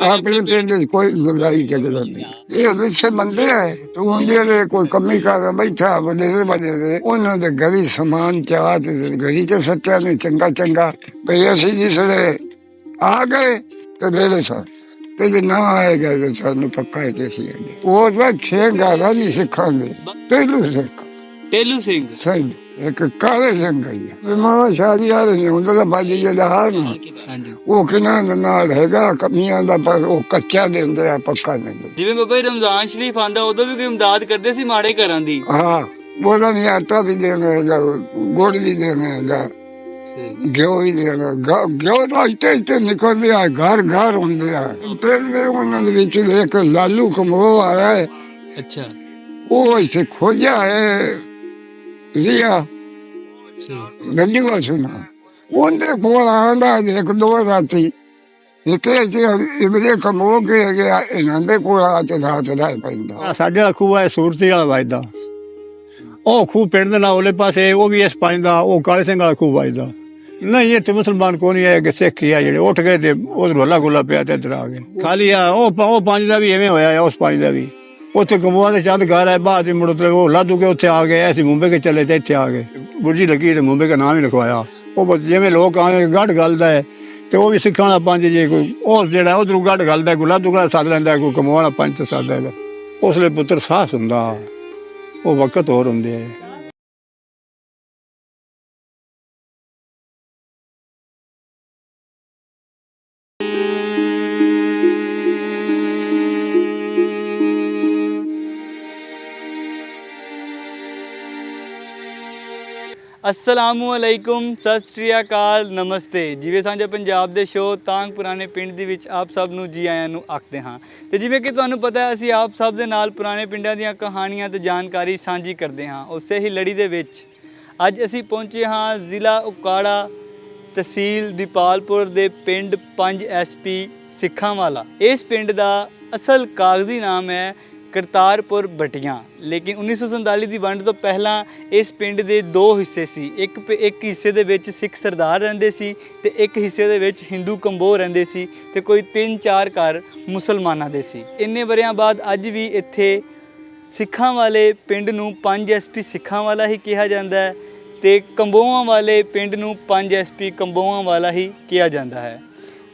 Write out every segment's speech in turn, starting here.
ਆਪਣੇ ਪਿੰਡ 'ਚ ਕੋਈ ਲੜਾਈ ਝਗੜਾ ਨਹੀਂ। ਇਹ ਰਿਕਸ਼ੇ ਬੰਦੇ ਹੈ ਤੂੰ ਹੁੰਦੇ ਨੇ ਕੋਈ ਕੰਮੀ ਕਰ ਬੈਠਾ ਵੱਡੇ ਦੇ ਉਹਨਾਂ ਦੇ ਘਰੀ ਸਮਾਨ ਚਾਹ ਤੇ ਘਰੀ ਤੇ ਸੱਚਾ ਨੇ ਚੰਗਾ ਚੰਗਾ। ਭਈ ਅਸੀਂ ਜਿਸ ਵੇਲੇ ਆ ਗਏ ਤੇ ਲੈ ਲੈ ਸਾ ਤੇ ਜੇ ਨਾ ਆਏਗਾ ਤਾਂ ਸਾਨੂੰ ਪੱਕਾ ਹੈ ਤੇ ਸੀ ਉਹ ਤਾਂ ਛੇ ਗਾਰਾ ਨਹੀਂ ਸਿੱਖਾਂਗੇ ਤੈਨੂੰ ਸਿੱਖ। ਟੇਲੂ ਸਿੰਘ। ਸਹੀ। ਇੱਕ ਕਾਲੇ ਜੰਗਈ ਹੈ ਮਾਂ ਸ਼ਾਦੀ ਆ ਨਹੀਂ ਹੁੰਦਾ ਤਾਂ ਬਾਜੀ ਜਿਹੜਾ ਹਾਲ ਨਾ ਹਾਂਜੀ। ਉਹ ਕਿਨਾਂ ਦੇ ਨਾਲ ਹੈਗਾ ਕਮੀਆਂ ਦਾ ਪਰ ਉਹ ਕੱਚਾ ਦਿੰਦੇ ਆ ਪੱਕਾ ਨਹੀਂ ਦਿੰਦੇ। ਜਿਵੇਂ ਬਾਬਾ ਜੀ ਰਮਜ਼ਾਨ ਸ਼ਰੀਫ ਆਂਦਾ ਉਦੋਂ ਵੀ ਕੋਈ ਇਮਦਾਦ ਕਰਦੇ ਸੀ ਮਾੜੇ ਘਰਾਂ ਦੀ? ਹਾਂ ਉਹਦਾ ਨਹੀਂ ਆਟਾ ਵੀ ਦੇਣਾ ਹੈਗਾ ਗੁੜ ਵੀ ਦੇਣਾ ਹੈਗਾ ਘਿਓ ਵੀ ਦੇਣਾ ਗਾ- ਘਿਓ ਦਾ ਇੱਥੇ ਇੱਥੇ ਨਿਕਲਦੇ ਆ ਘਰ ਘਰ ਹੁੰਦੇ ਆ। ਪਹਿਲੇ ਉਹਨਾਂ ਦੇ ਵਿੱਚ ਇੱਕ ਲਾਲੂ ਕਮੋ ਆਇਆ ਹੈ। ਅੱਛਾ। ਉਹ ਇੱਥੇ ਖੋਜਿਆ ਹੈ। ਰਿਆ ਗੱਡੀ ਵਾ ਸੁਣਾ ਉਹਦੇ ਕੋਲ ਆਂਦਾ ਇੱਕ ਦੋ ਰਾਤੀ ਇੱਕ ਐਸੇ ਇਬਰੇ ਕਮੋ ਕੇ ਗਿਆ ਇਹਨਾਂ ਦੇ ਕੋਲ ਆ ਤੇ ਰਾਤ ਦਾ ਪੈਂਦਾ ਸਾਡੇ ਵਾਲਾ ਖੂਹ ਹੈ ਸੂਰਤੀ ਵਾਲਾ ਵਜਦਾ ਉਹ ਖੂਹ ਪਿੰਡ ਦੇ ਨਾਲ ਉਹਲੇ ਪਾਸੇ ਉਹ ਵੀ ਇਸ ਪੰਜ ਦਾ ਉਹ ਕਾਲੇ ਸਿੰਘ ਵਾਲਾ ਖੂਹ ਵਜਦਾ ਨਹੀਂ ਇੱਥੇ ਮੁਸਲਮਾਨ ਕੋਈ ਨਹੀਂ ਆਏ ਕਿ ਸਿੱਖ ਹੀ ਆ ਜਿਹੜੇ ਉੱਠ ਗਏ ਤੇ ਉਹ ਰੋਲਾ ਗੋਲਾ ਪਿਆ ਤੇ ਇੱਧਰ ਆ ਗਏ ਖਾਲੀ ਆ ਉਹ ਉਹ ਪੰਜ ਦਾ ਵੀ ਐਵੇਂ ਹੋਇਆ ਉਸ ਪੰਜ ਦਾ ਵੀ ਉੱਥੇ ਕਮੂਆ ਦੇ ਚੰਦ ਘਰ ਹੈ, ਬਾਅਦ ਵਿੱਚ ਮੁੜ ਤੇ ਉਹ ਲਾਦੂ ਕੇ ਉੱਥੇ ਆ ਗਏ, ਅਸੀਂ ਮੁੰਬਈ ਕੇ ਚਲੇ ਤੇ ਇੱਥੇ ਆ ਗਏ। ਬੁਰਜੀ ਲੱਗੀ ਤੇ ਮੁੰਬਈ ਦਾ ਨਾਮ ਹੀ ਲਿਖਵਾਇਆ। ਉਹ ਬਸ ਜਿਵੇਂ ਲੋਕ ਆਏ ਗੜ ਗਲਦਾ ਹੈ ਤੇ ਉਹ ਵੀ ਸਿੱਖਾਂ ਦਾ ਪੰਜ ਜੇ ਕੋਈ, ਉਹ ਜਿਹੜਾ ਉਧਰੋਂ ਗੜ ਗਲਦਾ ਕੋਈ ਲਾਦੂ ਗਲਾ ਸੱਦ ਲੈਂਦਾ ਕੋਈ ਕਮੂਆ ਵਾਲਾ ਪੰਜ ਤੇ ਸੱਦ ਲੈਂਦਾ ਉਸਲੇ ਪੁੱਤਰ ਸਾਹਸ ਹੁੰਦਾ ਉਹ ਵਕਤ ਹੋਰ ਹੁੰਦੇ ਆ। ਅਸਲਾਮੁ ਸਤਿ ਸ਼੍ਰੀ ਅਕਾਲ, ਨਮਸਤੇ। ਜਿਵੇਂ ਸਾਂਝੇ ਪੰਜਾਬ ਦੇ ਸ਼ੋਅ ਤਾਂਗ ਪੁਰਾਣੇ ਪਿੰਡ ਦੇ ਵਿੱਚ ਆਪ ਸਭ ਨੂੰ ਜੀ ਆਇਆਂ ਨੂੰ ਆਖਦੇ ਹਾਂ। ਤੇ ਜਿਵੇਂ ਕਿ ਤੁਹਾਨੂੰ ਪਤਾ ਹੈ, ਅਸੀਂ ਆਪ ਸਭ ਦੇ ਨਾਲ ਪੁਰਾਣੇ ਪਿੰਡਾਂ ਦੀਆਂ ਕਹਾਣੀਆਂ ਤੇ ਜਾਣਕਾਰੀ ਸਾਂਝੀ ਕਰਦੇ ਹਾਂ। ਉਸੇ ਹੀ ਲੜੀ ਦੇ ਵਿੱਚ ਅੱਜ ਅਸੀਂ ਪਹੁੰਚੇ ਹਾਂ ਜ਼ਿਲ੍ਹਾ ਉਕਾੜਾ ਤਹਿਸੀਲ ਦੀਪਾਲਪੁਰ ਦੇ ਪਿੰਡ 5 ਐਸਪੀ ਸਿੱਖਾਂ ਵਾਲਾ ਇਸ ਪਿੰਡ ਦਾ ਅਸਲ ਕਾਗਜ਼ੀ ਨਾਮ ਹੈ ਕਰਤਾਰਪੁਰ ਬਟੀਆਂ। ਲੇਕਿਨ 1947 ਦੀ ਵੰਡ ਤੋਂ ਪਹਿਲਾਂ ਇਸ ਪਿੰਡ ਦੇ ਦੋ ਹਿੱਸੇ ਸੀ। ਇੱਕ ਪ- ਇੱਕ ਹਿੱਸੇ ਦੇ ਵਿੱਚ ਸਿੱਖ ਸਰਦਾਰ ਰਹਿੰਦੇ ਸੀ ਤੇ ਇੱਕ ਹਿੱਸੇ ਦੇ ਵਿੱਚ ਹਿੰਦੂ ਕੰਬੋ ਰਹਿੰਦੇ ਸੀ ਤੇ ਕੋਈ 3-4 ਘਰ ਮੁਸਲਮਾਨਾਂ ਦੇ ਸੀ। ਇੰਨੇ ਵਰਿਆਂ ਬਾਅਦ ਅੱਜ ਵੀ ਇੱਥੇ ਸਿੱਖਾਂ ਵਾਲੇ ਪਿੰਡ ਨੂੰ 5 ਐਸਪੀ ਸਿੱਖਾਂ ਵਾਲਾ ਹੀ ਕਿਹਾ ਜਾਂਦਾ ਹੈ ਤੇ ਕੰਬੋਆਂ ਵਾਲੇ ਪਿੰਡ ਨੂੰ 5 ਐਸਪੀ ਕੰਬੋਆਂ ਵਾਲਾ ਹੀ ਕਿਹਾ ਜਾਂਦਾ ਹੈ।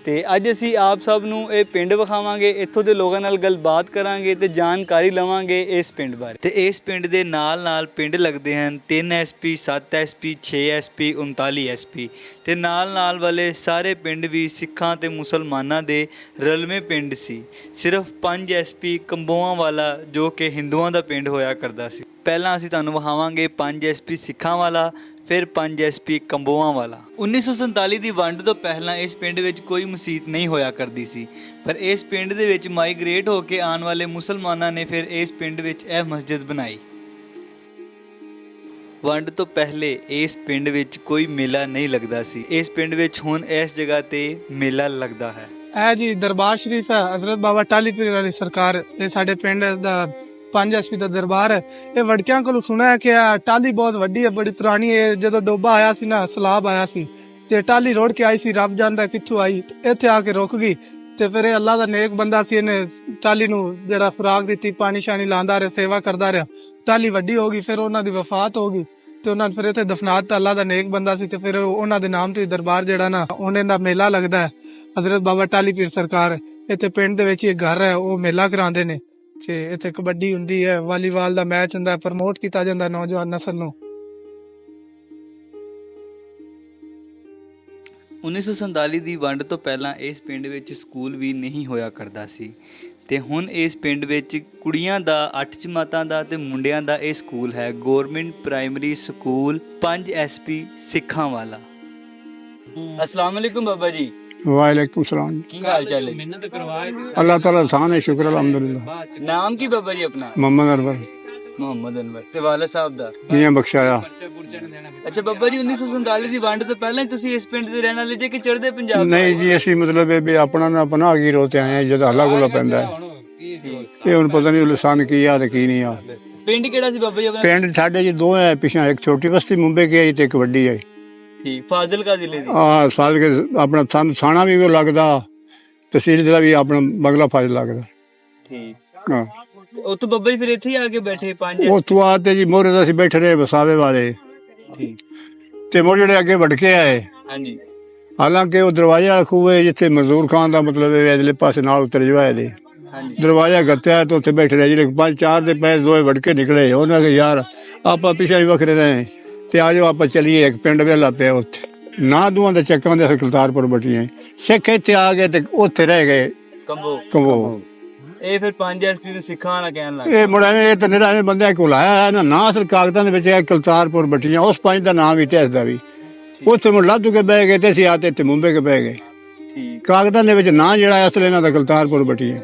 ਤੇ ਅੱਜ ਅਸੀਂ ਆਪ ਸਭ ਨੂੰ ਇਹ ਪਿੰਡ ਵਿਖਾਵਾਂਗੇ, ਇੱਥੋਂ ਦੇ ਲੋਕਾਂ ਨਾਲ ਗੱਲਬਾਤ ਕਰਾਂਗੇ ਤੇ ਜਾਣਕਾਰੀ ਲਵਾਂਗੇ ਇਸ ਪਿੰਡ ਬਾਰੇ। ਤੇ ਇਸ ਪਿੰਡ ਦੇ ਨਾਲ ਨਾਲ ਪਿੰਡ ਲੱਗਦੇ ਹਨ 3 ਐਸਪੀ 7 ਐਸਪੀ 6 ਐਸਪੀ 39 ਐਸਪੀ ਤੇ ਨਾਲ ਨਾਲ ਵਾਲੇ ਸਾਰੇ ਪਿੰਡ ਵੀ ਸਿੱਖਾਂ ਤੇ ਮੁਸਲਮਾਨਾਂ ਦੇ ਰਲਵੇਂ ਪਿੰਡ ਸੀ। ਸਿਰਫ 5 ਐਸਪੀ ਕੰਬੋਆਂ ਵਾਲਾ ਜੋ ਕਿ ਹਿੰਦੂਆਂ ਦਾ ਪਿੰਡ ਹੋਇਆ ਕਰਦਾ ਸੀ। ਪਹਿਲਾਂ ਅਸੀਂ ਤੁਹਾਨੂੰ ਵਿਖਾਵਾਂਗੇ 5 ਐਸਪੀ ਸਿੱਖਾਂ ਵਾਲਾ ਫਿਰ 5 ਐਸਪੀ ਕੰਬੋਆਂ ਵਾਲਾ। 1947 ਦੀ ਵੰਡ ਤੋਂ ਪਹਿਲਾਂ ਇਸ ਪਿੰਡ ਵਿੱਚ ਕੋਈ ਮਸਜਿਦ ਨਹੀਂ ਹੋਇਆ ਕਰਦੀ ਸੀ। ਪਰ ਇਸ ਪਿੰਡ ਦੇ ਵਿੱਚ ਮਾਈਗ੍ਰੇਟ ਹੋ ਕੇ ਆਉਣ ਵਾਲੇ ਮੁਸਲਮਾਨਾਂ ਨੇ ਫਿਰ ਇਸ ਪਿੰਡ ਵਿੱਚ ਇਹ ਮਸਜਿਦ ਬਣਾਈ। ਵੰਡ ਤੋਂ ਪਹਿਲੇ ਇਸ ਪਿੰਡ ਵਿੱਚ ਕੋਈ ਮੇਲਾ ਨਹੀਂ ਲੱਗਦਾ ਸੀ। ਇਸ ਪਿੰਡ ਵਿੱਚ ਹੁਣ ਇਸ ਜਗ੍ਹਾ ਤੇ ਮੇਲਾ ਲੱਗਦਾ ਹੈ। ਇਹ ਜੀ ਦਰਬਾਰ ਸ਼ਰੀਫ ਹੈ। ਹਜ਼ਰਤ ਬਾਬਾ ਟਾਲੀ ਪੀਰ ਵਾਲੀ ਸਰਕਾਰ ਇਹ ਸਾਡੇ ਪਿੰਡ ਦਾ ਪੰਜ ਐਸਪੀ ਦਾ ਦਰਬਾਰ ਹੈ। ਇਹ ਵੜਕਿਆਂ ਕੋਲੋਂ ਸੁਣਿਆ ਕਿ ਇਹ ਟਾਲੀ ਬਹੁਤ ਵੱਡੀ ਹੈ, ਬੜੀ ਪੁਰਾਣੀ ਹੈ। ਜਦੋਂ ਡੋਬਾ ਆਇਆ ਸੀ ਨਾ, ਸਲਾਬ ਆਇਆ ਸੀ ਤੇ ਟਾਲੀ ਰੋੜ ਕੇ ਆਈ ਸੀ, ਰੱਬ ਜਾਣਦਾ ਕਿੱਥੋਂ ਆਈ। ਇੱਥੇ ਆ ਕੇ ਰੁਕ ਗਈ ਤੇ ਫਿਰ ਇਹ ਅੱਲਾ ਦਾ ਨੇਕ ਬੰਦਾ ਸੀ, ਇਹਨੇ ਟਾਲੀ ਨੂੰ ਜਿਹੜਾ ਖੁਰਾਕ ਦਿੱਤੀ, ਪਾਣੀ ਸ਼ਾਨੀ ਲਾਉਂਦਾ ਰਿਹਾ, ਸੇਵਾ ਕਰਦਾ ਰਿਹਾ। ਟਾਲੀ ਵੱਡੀ ਹੋ ਗਈ, ਫਿਰ ਉਹਨਾਂ ਦੀ ਵਫਾਤ ਹੋ ਗਈ ਤੇ ਉਹਨਾਂ ਨੇ ਫਿਰ ਇੱਥੇ ਦਫਨਾਤ ਤਾਂ ਅੱਲਾ ਦਾ ਨੇਕ ਬੰਦਾ ਸੀ ਤੇ ਫਿਰ ਉਹਨਾਂ ਦੇ ਨਾਮ ਤੇ ਦਰਬਾਰ ਜਿਹੜਾ ਨਾ, ਉਹਨਾਂ ਦਾ ਮੇਲਾ ਲੱਗਦਾ ਹੈ। ਹਜ਼ਰਤ ਬਾਬਾ ਟਾਲੀ ਪੀਰ ਸਰਕਾਰ ਇੱਥੇ ਪਿੰਡ ਦੇ ਵਿੱਚ ਹੀ ਇੱਕ ਘਰ ਹੈ, ਉਹ ਮੇਲਾ ਕਰਾਉਂਦੇ ਨੇ। ਤੇ ਇੱਥੇ ਕਬੱਡੀ ਹੁੰਦੀ ਹੈ ਵਾਲੀਬਾਲ ਦਾ ਮੈਚ ਹੁੰਦਾ ਪ੍ਰਮੋਟ ਕੀਤਾ ਜਾਂਦਾ ਨੌਜਵਾਨ ਨਸਲ ਨੂੰ। 1947 ਦੀ ਵੰਡ ਤੋਂ ਪਹਿਲਾਂ ਇਸ ਪਿੰਡ ਵਿੱਚ ਸਕੂਲ ਵੀ ਨਹੀਂ ਹੋਇਆ ਕਰਦਾ ਸੀ ਤੇ ਹੁਣ ਇਸ ਪਿੰਡ ਵਿੱਚ ਕੁੜੀਆਂ ਦਾ 8 ਜਮਾਤਾਂ ਦਾ ਤੇ ਮੁੰਡਿਆਂ ਦਾ ਇਹ ਸਕੂਲ ਹੈ ਗਵਰਨਮੈਂਟ ਪ੍ਰਾਇਮਰੀ ਸਕੂਲ 5 ਐਸਪੀ ਸਿੱਖਾਂ ਵਾਲਾ ਅਸਲਾਮ ਅਲੈਕੁਮ ਬਾਬਾ ਜੀ। ਵਾਲੇਕੁਮ ਸਲਾਮ ਕੀ ਹਾਲ ਚਾਲ ਹੈ? ਅੱਲਾਹ ਤਾਲਾ ਸਾਨ ਹੈ ਸ਼ੁਕਰ ਅਲਹਮਦੁਲਿਲਾ। ਨਾਮ ਕੀ ਬਾਬਾ ਜੀ ਆਪਣਾ? ਮੁਹੰਮਦ ਅਰਬਰ ਮੁਹੰਮਦ ਅਨਵਰ ਤੇ ਵਾਲਾ ਸਾਹਿਬ ਦਾ। ਮੀਆਂ ਬਖਸ਼ਾਇਆ। ਅੱਛਾ ਬਾਬਾ ਜੀ 1947 ਦੀ ਵੰਡ ਤੋਂ ਪਹਿਲਾਂ ਹੀ ਤੁਸੀਂ ਇਸ ਪਿੰਡ ਦੇ ਰਹਿਣ ਵਾਲੇ ਜੇ ਕਿ ਚੜ੍ਹਦੇ ਪੰਜਾਬ ਤੋਂ? ਨਹੀਂ ਜੀ ਅਸੀਂ ਮਤਲਬ ਇਹ ਵੀ ਆਪਣਾ ਨਾ ਪਨਾਹ ਕੀ ਰੋਤੇ ਆਏ ਆ ਜਦ ਹੱਲਾ ਗੁੱਲਾ ਪੈਂਦਾ ਹੈ। ਠੀਕ। ਇਹ ਹੁਣ ਪਤਾ ਨਹੀਂ ਲਸਾਨ ਕੀ ਆ ਤੇ ਕੀ ਨਹੀਂ ਆ। ਪਿੰਡ ਕਿਹੜਾ ਸੀ ਬਾਬਾ ਜੀ ਆਪਣਾ? ਪਿੰਡ ਸਾਡੇ ਜੀ ਦੋ ਹੈ ਪਿਛਾ ਇੱਕ ਛੋਟੀ ਬਸਤੀ ਮੁੰਬਈ ਕੀ ਆਈ ਤੇ ਇੱਕ ਵੱਡੀ ਆਈ। ਠੀਕ ਫਾਜ਼ਿਲਕਾ ਜ਼ਿਲ੍ਹੇ ਦੀ? ਆ ਸਾਲ ਕੇ ਆਪਣਾ ਥਾਨ ਥਾਣਾ ਵੀ ਉਹ ਲੱਗਦਾ ਤਹਿਸੀਲ ਦਾ ਵੀ ਆਪਣਾ ਬਗਲਾ ਫਾਜ ਲੱਗਦਾ। ਠੀਕ। ਹਾਂ। ਉੱਥੋਂ ਬੱਬਾ ਜੀ ਫਿਰ ਇੱਥੇ ਹੀ ਆ ਕੇ ਬੈਠੇ ਪੰਜ ਉੱਥੋਂ ਆ ਤੇ ਜੀ ਮੋਰੇ ਦਾ ਅਸੀਂ ਬੈਠੇ ਰਹੇ ਵਸਾਵੇ ਵਾਲੇ। ਠੀਕ। ਤੇ ਮੋਰ ਜਿਹੜੇ ਅੱਗੇ ਵੜਕੇ ਆਏ। ਹਾਂਜੀ। ਹਾਲਾਂਕਿ ਉਹ ਦਰਵਾਜ਼ੇ ਵਾਲਾ ਖੂਹ ਹੈ ਜਿੱਥੇ ਮਜ਼ਦੂਰ ਖਾਨ ਦਾ ਮਤਲਬ ਹੈ ਅਗਲੇ ਪਾਸੇ ਨਾਲ ਉਤਰ ਜਵਾਏ ਦੇ। ਹਾਂਜੀ। ਦਰਵਾਜ਼ਾ ਗੱਤਿਆ ਤੇ ਉੱਥੇ ਬੈਠੇ ਰਹੇ ਜਿਹੜੇ ਪੰਜ ਚਾਰ ਦੇ ਪੈਸੇ ਦੋਏ ਵੜਕੇ ਨਿਕਲੇ। ਉਹਨਾਂ ਕੇ ਯਾਰ ਆਪਾਂ ਪਿਛੇ ਵੀ ਵੱਖਰੇ ਰਹੇ। ਤੇ ਆਜੋ ਆਪਾਂ ਚਲੀਏ ਇੱਕ ਪਿੰਡ ਵੇਲਾ ਪਿਆ ਉੱਥੇ। ਨਾ ਦੂਆਂ ਦੇ ਚੱਕਾਂ ਦੇ ਸਰਕਲਤਾਰਪੁਰ ਬਟੀਆਂ ਸਿੱਖ ਇੱਥੇ ਆ ਗਏ ਤੇ ਉੱਥੇ ਰਹਿ ਗਏ। ਕੰਬੋ। ਕੰਬੋ। ਇਹ ਫਿਰ ਪੰਜ ਐਸਪੀ ਨੂੰ ਸਿੱਖਾਂ ਵਾਲਾ ਕਹਿਣ ਲੱਗ ਇਹ ਮੁੰਡਾ ਇਹ ਤਾਂ ਨਿਹਰਾ ਬੰਦਿਆਂ ਕੋਲ ਆਇਆ ਨਾ ਨਾ ਅਸਲ ਕਾਗਜ਼ਾਂ ਦੇ ਵਿੱਚ ਹੈ ਕਲਤਾਰਪੁਰ ਬਟੀਆਂ ਉਸ ਪੰਜ ਦਾ ਨਾਮ ਵੀ ਤੇ ਇਸ ਦਾ ਵੀ। ਉੱਥੇ ਮੁੜ ਲਾਧੂ ਕੇ ਬਹਿ ਗਏ ਤੇ ਅਸੀਂ ਆਤੇ ਤੇ ਮੁੰਬਈ ਕੇ ਬਹਿ ਗਏ। ਠੀਕ। ਕਾਗਜ਼ਾਂ ਦੇ ਵਿੱਚ ਨਾਂ ਜਿਹੜਾ ਅਸਲ ਇਹਨਾਂ ਦਾ ਕਲਤਾਰਪੁਰ ਬਟੀਆਂ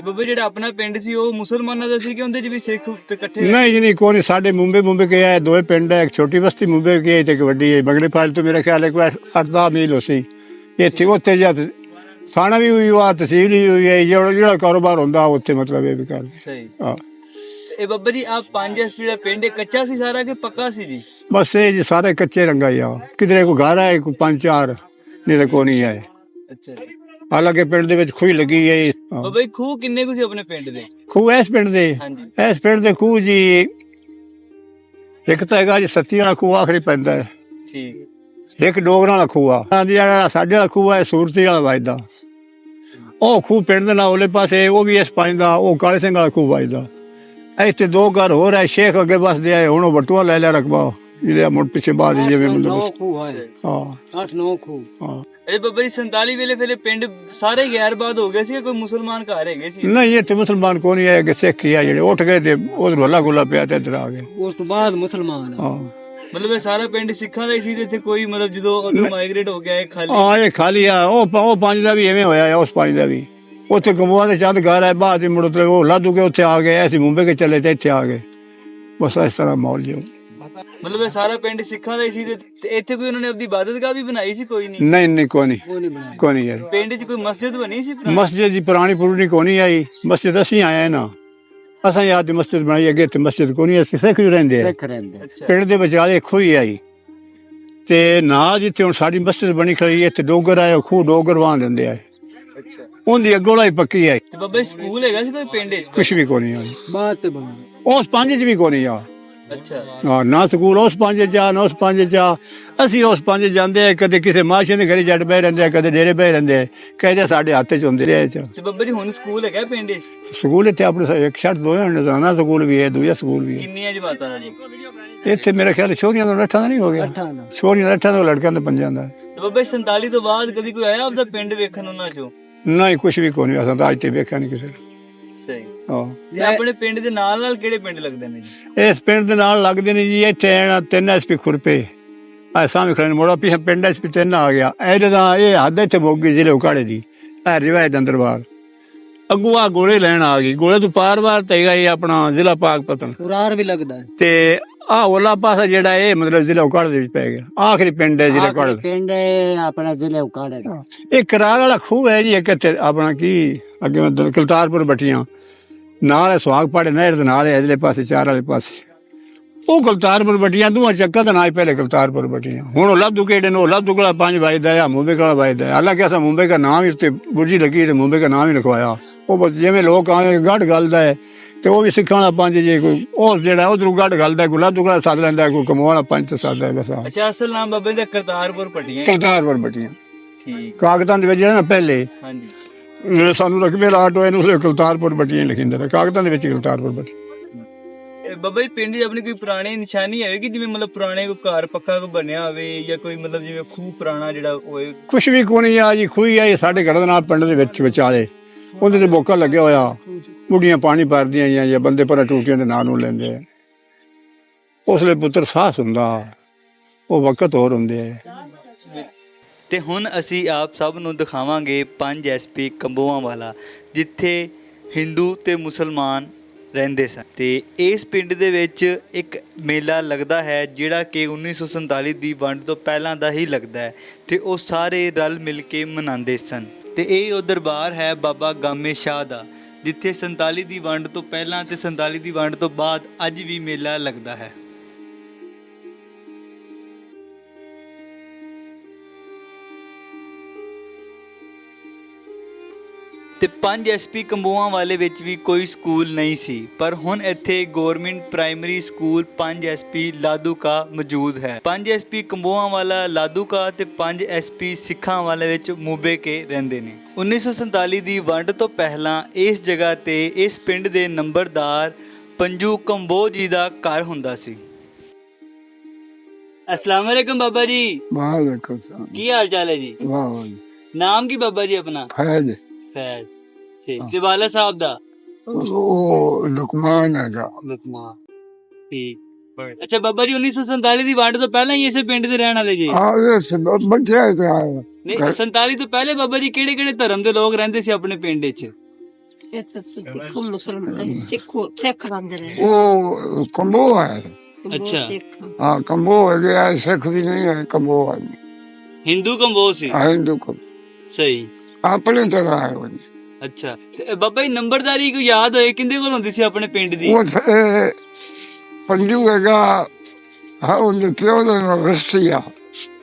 ਤੇ ਬੱਬਾ ਜਿਹੜਾ ਆਪਣਾ ਪਿੰਡ ਸੀ ਉਹ ਮੁਸਲਮਾਨਾਂ ਦਾ ਸੀ ਕਿ ਉਹਦੇ ਚ ਵੀ ਸਿੱਖ ਤੇ ਇਕੱਠੇ ਨਹੀਂ ਜੀ ਨਹੀਂ ਕੋਈ ਨਹੀਂ। ਸਾਡੇ ਮੁੰਬਈ ਮੁੰਬਈ ਕੇ ਆਏ ਦੋਏ ਪਿੰਡ ਹੈ ਇੱਕ ਛੋਟੀ ਬਸਤੀ ਮੁੰਬਈ ਕੀ ਹੈ ਤੇ ਇੱਕ ਵੱਡੀ ਹੈ। ਬਗੜੇ ਫਾਲ ਤੋਂ ਮੇਰੇ ਖਿਆਲ ਹੈ ਕੋਈ 8-10 ਮੀਲ ਹੋਸੀ। ਇੱਥੇ ਉੱਥੇ ਜਦ ਥਾਣਾ ਵੀ ਹੋਈ ਆ ਤਹਿਸੀਲ ਵੀ ਹੋਈ ਹੈ ਜਿਹੜਾ ਜਿਹੜਾ ਕਾਰੋਬਾਰ ਹੁੰਦਾ ਉੱਥੇ ਮਤਲਬ ਇਹ ਵੀ ਕਰ ਸਹੀ। ਹਾਂ। ਤੇ ਇਹ ਬੱਬਾ ਜੀ ਆ ਪੰਜ ਐਸਪੀ ਦਾ ਪਿੰਡ ਇਹ ਕੱਚਾ ਸੀ ਸਾਰਾ ਕਿ ਪੱਕਾ ਸੀ ਜੀ? ਬਸ ਇਹ ਜੀ ਸਾਰੇ ਕੱਚੇ ਰੰਗਾ ਹੀ ਆ। ਕਿਧਰੇ ਕੋ ਘਰ ਹੈ ਕੋਈ ਪੰਜ ਚਾਰ ਨਹੀਂ ਤਾਂ ਕੋਈ ਨਹੀਂ ਹੈ ਅੱਛਾ ਜੀ। ਹਾਲਾਂਕਿ ਪਿੰਡ ਦੇ ਵਿੱਚ ਖੂਹ ਲੱਗੀ ਹੈ। ਬੱਬਾ ਜੀ ਖੂਹ ਕਿੰਨੇ ਕੁ ਸੀ ਆਪਣੇ ਪਿੰਡ ਦੇ? ਖੂਹ ਇਸ ਪਿੰਡ ਦੇ। ਹਾਂਜੀ। ਇਸ ਪਿੰਡ ਦੇ ਖੂਹ ਜੀ ਇੱਕ ਤਾਂ ਹੈਗਾ ਜੀ ਸੱਤੀ ਵਾਲਾ ਖੂਹ ਆਖਰੀ ਪੈਂਦਾ ਹੈ। ਠੀਕ। ਇੱਕ ਡੋਗਰਾਂ ਵਾਲਾ ਖੂਹ ਆ। ਹਾਂ ਜੀ ਜਿਹੜਾ ਸਾਡੇ ਵਾਲਾ ਖੂਹ ਹੈ ਸੂਰਤੀ ਵਾਲਾ ਵੱਜਦਾ। ਉਹ ਖੂਹ ਪਿੰਡ ਦੇ ਨਾਲ ਉਹਲੇ ਪਾਸੇ ਉਹ ਵੀ ਇਸ ਦਾ ਉਹ ਕਾਲੇ ਸਿੰਘ ਵਾਲਾ ਖੂਹ ਵੱਜਦਾ। ਇੱਥੇ ਦੋ ਘਰ ਹੋਰ ਹੈ ਸ਼ੇਖ ਅੱਗੇ ਵਸਦੇ ਆਏ ਹੁਣ ਉਹ ਬਟੂਆ ਲੈ ਲਿਆ ਰਕਬਾ। ਜਿਹੜੇ ਮੁੜ ਪਿੱਛੇ ਬਾਅਦ ਜਿਵੇਂ ਮਤਲਬ ਖੂਹ ਹੈ ਹਾਂ। 8 9 ਖੂਹ। ਹਾਂ। ਇਹ ਬੱਬਾ ਜੀ 47 ਵੇਲੇ ਫਿਰ ਇਹ ਪਿੰਡ ਸਾਰੇ ਗੈਰਬਾਦ ਹੋ ਗਏ ਸੀ ਕੋਈ ਮੁਸਲਮਾਨ ਘਰ ਹੈਗੇ ਸੀ? ਨਹੀਂ ਇੱਥੇ ਮੁਸਲਮਾਨ ਕੋਈ ਨਹੀਂ ਆਏ ਕਿ ਸਿੱਖ ਹੀ ਆ ਜਿਹੜੇ ਉੱਠ ਗਏ ਤੇ ਉਹ ਰੋਲਾ ਗੁੱਲਾ ਪਿਆ ਤੇ ਇੱਧਰ ਆ ਗਏ। ਉਸ ਤੋਂ ਬਾਅਦ ਮੁਸਲਮਾਨ ਹਾਂ। ਮਤਲਬ ਇਹ ਸਾਰਾ ਪਿੰਡ ਸਿੱਖਾਂ ਦਾ ਹੀ ਸੀ ਤੇ ਇੱਥੇ ਕੋਈ ਮਤਲਬ ਜਦੋਂ ਉਧਰ ਮਾਈਗ੍ਰੇਟ ਹੋ ਗਿਆ ਇਹ ਖਾਲੀ? ਆ ਇਹ ਖਾਲੀ ਆ ਉਹ ਉਹ ਪੰਜ ਦਾ ਵੀ ਐਵੇਂ ਹੋਇਆ ਉਸ ਪੰਜ ਦਾ ਵੀ। ਉੱਥੇ ਗਮੂਆ ਦੇ ਚੰਦ ਘਰ ਹੈ ਬਾਅਦ ਵਿੱਚ ਮੁੜ ਤੇ ਉਹ ਲਾਦੂ ਕੇ ਉੱਥੇ ਆ ਗਏ ਅਸੀਂ ਮੁੰਬਈ ਕੇ ਚਲੇ ਤੇ ਇੱਥੇ ਆ ਗਏ। ਬਸ ਇਸ ਤਰ੍ਹਾਂ ਮਾਹੌਲ ਜਿਹਾ। ਮਤਲਬ ਇਹ ਸਾਰਾ ਪਿੰਡ ਸਿੱਖਾਂ ਦਾ ਹੀ ਸੀ ਤੇ ਇੱਥੇ ਕੋਈ ਉਹਨਾਂ ਨੇ ਆਪਣੀ ਇਬਾਦਤਗਾਹ ਵੀ ਬਣਾਈ ਸੀ ਕੋਈ ਨਹੀਂ? ਨਹੀਂ ਨਹੀਂ ਕੋਈ ਨਹੀਂ। ਕੋਈ ਨਹੀਂ ਯਾਰ। ਪਿੰਡ 'ਚ ਕੋਈ ਮਸਜਿਦ ਬਣੀ ਸੀ? ਮਸਜਿਦ ਦੀ ਪੁਰਾਣੀ ਪੁਰਾਣੀ ਕੋਈ ਨਹੀਂ ਆਈ। ਮਸਜਿਦ ਅਸੀਂ ਆਏ ਨਾ। ਅਸਾਂ ਯਾਦ ਦੀ ਮਸਜਿਦ ਬਣਾਈ ਅੱਗੇ ਤੇ ਮਸਜਿਦ ਕੋਈ ਨਹੀਂ ਅਸੀਂ ਸਿੱਖ ਹੀ ਰਹਿੰਦੇ ਆ। ਸਿੱਖ ਰਹਿੰਦੇ ਪਿੰਡ ਦੇ ਵਿਚਾਲੇ ਖੂਹੀ ਆਈ। ਤੇ ਨਾਲ ਜਿੱਥੇ ਹੁਣ ਸਾਡੀ ਮਸਜਿਦ ਬਣੀ ਖੜੀ ਇੱਥੇ ਡੋਗਰ ਆਏ ਉਹ ਖੂਹ ਡੋਗਰ ਵਾਂ ਦਿੰਦੇ ਆ। ਅੱਛਾ। ਉਹਦੀ ਅੱਗੋਂ ਵਾਲੀ ਪੱਕੀ ਆਈ। ਤੇ ਬੱਬਾ ਸਕੂਲ ਹੈਗਾ ਸੀ ਕੋਈ ਪਿੰਡ 'ਚ? ਕੁਛ ਵੀ ਕੋਈ ਨਹੀਂ ਆਈ। ਬਾਅਦ ਤੇ ਬਣਾ ਉਸ ਪੰਜ ਚ ਵੀ ਕੋਈ ਨਹੀਂ ਆ। ਅੱਛਾ। ਹਾਂ ਨਾ ਸਕੂਲ ਉਸ ਪੰਜ ਜਾ ਨਾ ਉਸ ਪੰਜ ਜਾ ਅਸੀਂ ਉਸ ਪੰਜ ਜਾਂਦੇ ਆ ਕਦੇ ਕਿਸੇ ਮਾਸ਼ੇ ਦੇ ਘਰੇ ਜੱਟ ਬਹਿ ਰਹਿੰਦੇ ਆ ਕਦੇ ਡੇਰੇ ਬਹਿ ਰਹਿੰਦੇ ਆ। ਕਹਿੰਦੇ ਸਾਡੇ ਹੱਥ ਚ ਹੁੰਦੇ ਰਹੇ ਚ। ਤੇ ਬੱਬਾ ਜੀ ਹੁਣ ਸਕੂਲ ਹੈਗਾ ਪਿੰਡ 'ਚ ਸਕੂਲ ਇੱਥੇ ਆਪਣੇ ਇੱਕ ਛੱਡ ਦੋ ਹਨ ਨਾ ਸਕੂਲ ਵੀ ਹੈ ਦੂਜਾ ਸਕੂਲ ਵੀ ਕਿੰਨੀਆਂ ਜਮਾਤਾਂ ਦਾ ਜੀ? ਹੈ ਇੱਥੇ ਮੇਰੇ ਖਿਆਲ ਛੋਰੀਆਂ ਦਾ ਦਾ ਨਹੀਂ ਹੋ ਗਿਆ? ਛੋਰੀਆਂ ਦਾ ਲੱਠਾਂ ਦਾ ਲੜਕਿਆਂ ਦਾ ਪੰਜਾਂ ਦਾ। ਤੇ ਬੱਬਾ ਜੀ 47 ਤੋਂ ਬਾਅਦ ਕਦੀ ਕੋਈ ਆਇਆ ਆਪਦਾ ਪਿੰਡ ਵੇਖਣ ਉਹਨਾਂ 'ਚੋਂ? ਨਹੀਂ ਕੁਛ ਵੀ ਕੋਈ ਨਹੀਂ ਅਸਾਂ ਤਾਂ ਅੱਜ ਤੇ ਵੇਖਿਆ ਨਹੀਂ ਕਿਸੇ ਨੂੰ। ਸਹੀ। ਹਾਂ ਤੇ ਆਪਣੇ ਪਿੰਡ ਦੇ ਨਾਲ ਨਾਲ ਕਿਹੜੇ ਪਿੰਡ ਲੱਗਦੇ ਨੇ ਜੀ? ਇਸ ਪਿੰਡ ਦੇ ਨਾਲ ਲੱਗਦੇ ਨੇ ਜੀ ਇੱਥੇ ਆਣਾ ਤਿੰਨ ਐਸਪੀ ਖੁਰਪੇ। ਆ ਸਾਹਮਣੇ ਖੜੇ ਨੇ ਮੋੜਾ ਪਿੱਛੇ ਪਿੰਡ ਐਸਪੀ ਤਿੰਨ ਆ ਗਿਆ। ਇਹਦੇ ਦਾ ਇਹ ਹੱਦ ਇੱਥੇ ਮੋਗੀ ਜ਼ਿਲ੍ਹੇ ਉਕਾੜੇ ਦੀ ਇਹ ਰਿਵਾਇਤ ਅੰਦਰ ਬਾਹਰ ਅੱਗੂ ਆ ਗੋਲੇ ਲੈਣ ਆ ਗਈ ਗੋਲੇ ਤੋਂ ਪਾਰ ਬਾਰ ਤੇ ਹੈਗਾ ਇਹ ਆਪਣਾ ਜ਼ਿਲ੍ਹਾ ਪਾਕਪਤਨ ਕੁਰਾਰ ਵੀ ਲੱਗਦਾ ਹੈ। ਤੇ ਆ ਉਹਲਾ ਪਾਸਾ ਜਿਹੜਾ ਇਹ ਮਤਲਬ ਜ਼ਿਲ੍ਹਾ ਉਕਾੜੇ ਦੇ ਵਿੱਚ ਪੈ ਗਿਆ। ਆਖਰੀ ਪਿੰਡ ਹੈ ਜ਼ਿਲ੍ਹਾ ਉਕਾੜੇ ਦਾ। ਪਿੰਡ ਹੈ ਆਪਣਾ ਜ਼ਿਲ੍ਹਾ ਉਕਾੜੇ ਦਾ। ਇਹ ਕਰਾਰ ਵਾਲਾ ਖੂਹ ਹੈ ਜੀ ਇੱਕ ਇੱਥੇ ਆਪਣਾ ਕੀ ਅੱਗੇ ਮੈਂ ਦ- ਕਲਤਾਰਪੁਰ ਬਟੀਆਂ ਨਾਲ ਸੁਹਾਗ ਪਾੜੇ ਨਹਿਰ ਦੇ ਨਾਲ ਇਧਰਲੇ ਪਾਸੇ ਚਾਰ ਵਾਲੇ ਪਾਸੇ। ਉਹ ਕਲਤਾਰਪੁਰ ਬਟੀਆਂ ਦੋਵਾਂ ਚੱਕਾ ਦਾ ਨਾਂ ਹੀ ਪਹਿਲੇ ਕਲਤਾਰਪੁਰ ਬਟੀਆਂ ਹੁਣ ਉਹ ਲੱਦੂ ਕਿਹੜੇ ਨੂੰ? ਲੱਦੂ ਕੋਲਾ ਪੰਜ ਵਜਦਾ ਆ ਮੁੰਬਈ ਕੋਲਾ ਵਜਦਾ ਹਾਲਾਂਕਿ ਅਸਾਂ ਮੁੰਬਈ ਦਾ ਨਾਮ ਹੀ ਉੱਤੇ ਬੁਰਜੀ ਲੱਗੀ ਤੇ ਮੁੰਬਈ ਦਾ ਨਾਮ ਹੀ ਲਿਖਵਾਇਆ। ਉਹ ਬਸ ਜਿਵੇਂ ਲੋਕ ਆਏ ਗੜ ਗਲਦਾ ਹੈ। ਤੇ ਉਹ ਵੀ ਸਿੱਖਾਂ ਦਾ ਪੰਜ ਜੇ ਕੋਈ ਉਹ ਜਿਹੜਾ ਉਧਰੋਂ ਗੜ ਗਲਦਾ ਕੋਈ ਲੱਦੂ ਕੋਲਾ ਸੱਦ ਲੈਂਦਾ ਕੋਈ ਕਮਾਉਣਾ ਪੰਜ ਤੇ ਸੱਦ ਆਹ। ਅੱਛਾ ਅਸਲ ਨਾਮ ਬਾਬੇ ਦਾ ਕਰਤਾਰਪੁਰ ਪਟੀਆਂ ਕਲਤਾਰਪੁਰ ਬਟੀਆਂ ਠੀਕ। ਕਾਗਜ਼ਾਂ ਦੇ ਵਿੱਚ ਜਿਹੜਾ ਨਾ ਪਹਿਲੇ ਹਾਂਜੀ। ਸਾਨੂੰ ਰਕਬੇ ਲਾਟ ਹੋਏ ਨੇ ਉਸੇ ਕਲਤਾਰਪੁਰ ਬੱਟੀਆਂ ਲਿਖਿੰਦੇ ਨੇ ਕਾਗਜ਼ਾਂ ਦੇ ਵਿੱਚ ਕਲਤਾਰਪੁਰ ਬੱਟੀ ਇਹ ਬਾਬਾ ਜੀ ਪਿੰਡ ਦੀ ਆਪਣੀ ਕੋਈ ਪੁਰਾਣੀ ਨਿਸ਼ਾਨੀ ਹੈ ਕਿ ਜਿਵੇਂ ਮਤਲਬ ਪੁਰਾਣੇ ਕੋਈ ਘਰ ਪੱਕਾ ਕੋਈ ਬਣਿਆ ਹੋਵੇ ਜਾਂ ਕੋਈ ਮਤਲਬ ਜਿਵੇਂ ਖੂਹ ਪੁਰਾਣਾ ਜਿਹੜਾ ਹੋਏ? ਕੁਛ ਵੀ ਕੋਈ ਨਹੀਂ ਆ ਜੀ ਖੂਹੀ ਆ ਜੀ ਸਾਡੇ ਘਰ ਦੇ ਨਾਲ ਪਿੰਡ ਦੇ ਵਿੱਚ ਵਿਚਾਲੇ। ਉਹਦੇ ਤੇ ਬੋਕਾ ਲੱਗਿਆ ਹੋਇਆ। ਬੁੱਢੀਆਂ ਪਾਣੀ ਭਰਦੀਆਂ ਜਾਂ ਜਾਂ ਬੰਦੇ ਪਰ ਟੂਟੀਆਂ ਦੇ ਨਾਂ ਨੂੰ ਲੈਂਦੇ ਆ। ਉਸ ਲਈ ਪੁੱਤਰ ਸਾਹਸ ਹੁੰਦਾ ਉਹ ਵਕਤ ਹੋਰ ਹੁੰਦੇ ਆ। ਤੇ ਹੁਣ ਅਸੀਂ ਆਪ ਸਭ ਨੂੰ ਦਿਖਾਵਾਂਗੇ 5 ਐਸਪੀ ਕੰਬੋਆਂ ਵਾਲਾ, ਜਿੱਥੇ ਹਿੰਦੂ ਤੇ ਮੁਸਲਮਾਨ ਰਹਿੰਦੇ ਸਨ। ਤੇ ਇਸ ਪਿੰਡ ਦੇ ਵਿੱਚ ਇੱਕ ਮੇਲਾ ਲੱਗਦਾ ਹੈ, ਜਿਹੜਾ ਕਿ 1947 ਦੀ ਵੰਡ ਤੋਂ ਪਹਿਲਾਂ ਦਾ ਹੀ ਲੱਗਦਾ ਹੈ ਤੇ ਉਹ ਸਾਰੇ ਰਲ ਮਿਲ ਕੇ ਮਨਾਉਂਦੇ ਸਨ। ਤੇ ਇਹ ਉਹ ਦਰਬਾਰ ਹੈ ਬਾਬਾ ਗਾਮੇ ਸ਼ਾਹ ਦਾ, ਜਿੱਥੇ 47 ਦੀ ਵੰਡ ਤੋਂ ਪਹਿਲਾਂ ਤੇ 47 ਦੀ ਵੰਡ ਤੋਂ ਬਾਅਦ ਅੱਜ ਵੀ ਮੇਲਾ ਲੱਗਦਾ ਹੈ। ਤੇ 5 ਐਸਪੀ ਕੰਬੋਆਂ ਵਾਲੇ ਵਿੱਚ ਵੀ ਕੋਈ ਸਕੂਲ ਨਹੀਂ ਸੀ। ਪਰ ਹੁਣ ਇੱਥੇ government primary school 5 SP Ladhuka ਮੌਜੂਦ ਹੈ। 5 ਐਸਪੀ ਕੰਬੋਆਂ ਵਾਲਾ ਲਾਦੂਕਾ ਤੇ 5 ਐਸਪੀ ਸਿੱਖਾਂ ਵਾਲੇ ਵਿੱਚ ਮੂਬੇ ਕੇ ਰਹਿੰਦੇ ਨੇ। 1947 ਦੀ ਵੰਡ ਤੋਂ ਪਹਿਲਾਂ ਇਸ ਜਗ੍ਹਾ ਤੇ ਇਸ ਪਿੰਡ ਦੇ ਨੰਬਰਦਾਰ ਪੰਜੂ ਕੰਬੋ ਜੀ ਦਾ ਘਰ ਹੁੰਦਾ ਸੀ। ਅਸਲਾਮ ਵਾਲੇਕਮ ਬਾਬਾ ਜੀ। ਵਾਲੇਕੁਮ ਸਲਾਮ। ਕੀ ਹਾਲ ਚਾਲ ਹੈ ਜੀ? ਵਾਹ ਵਾਹ ਨਾਮ ਕੀ ਬਾਬਾ ਜੀ ਆਪਣਾ? ਫੈਜ। ਫੈਜ਼ ਠੀਕ ਤੇ ਵਾਲਾ ਸਾਹਿਬ ਦਾ? ਉਹ ਲੁਕਮਾਨ ਹੈਗਾ। ਲੁਕਮਾ ਠੀਕ। ਅੱਛਾ ਬਾਬਾ ਜੀ 1947 ਦੀ ਵੰਡ ਤੋਂ ਪਹਿਲਾਂ ਹੀ ਇਸੇ ਪਿੰਡ ਦੇ ਰਹਿਣ ਵਾਲੇ ਜੀ? ਆਹ ਸਭ ਬੱਚੇ ਤੇ ਆਏ ਨਹੀਂ 47 ਤੋਂ ਪਹਿਲੇ ਬਾਬਾ ਜੀ ਕਿਹੜੇ ਕਿਹੜੇ ਧਰਮ ਦੇ ਲੋਕ ਰਹਿੰਦੇ ਸੀ ਆਪਣੇ ਪਿੰਡ ਵਿੱਚ? ਇੱਥੇ ਸਿੱਖੋ ਮੁਸਲਮਾਨ ਸਿੱਖੋ ਸਿੱਖ ਰਹਿੰਦੇ ਨੇ। ਉਹ ਕੰਬੋ ਹੈ। ਅੱਛਾ। ਸਿੱਖ। ਹਾਂ ਕੰਬੋ ਹੈ ਗਿਆ ਸਿੱਖ ਵੀ ਨਹੀਂ ਹੈ ਕੰਬੋ ਹੈ। ਹਿੰਦੂ ਕੰਬੋ ਸੀ? ਹਿੰਦੂ ਕੋ ਸਹੀ। ਆਪਣੇ ਤਰ੍ਹਾਂ ਹੈ ਉਹ ਅੱਛਾ। ਤੇ ਬਾਬਾ ਜੀ ਨੰਬਰਦਾਰੀ ਕੋਈ ਯਾਦ ਹੋਏ? ਕਿੰਦੇ ਕੋਲ ਹੁੰਦੀ ਸੀ ਆਪਣੇ ਪਿੰਡ ਦੀ? ਉੱਥੇ ਪੰਜੂ ਹੈਗਾ ਹਾਂ ਉਹਦੇ ਪਿਓ ਦਾ ਨਾਮ ਰਸਤੀਆ।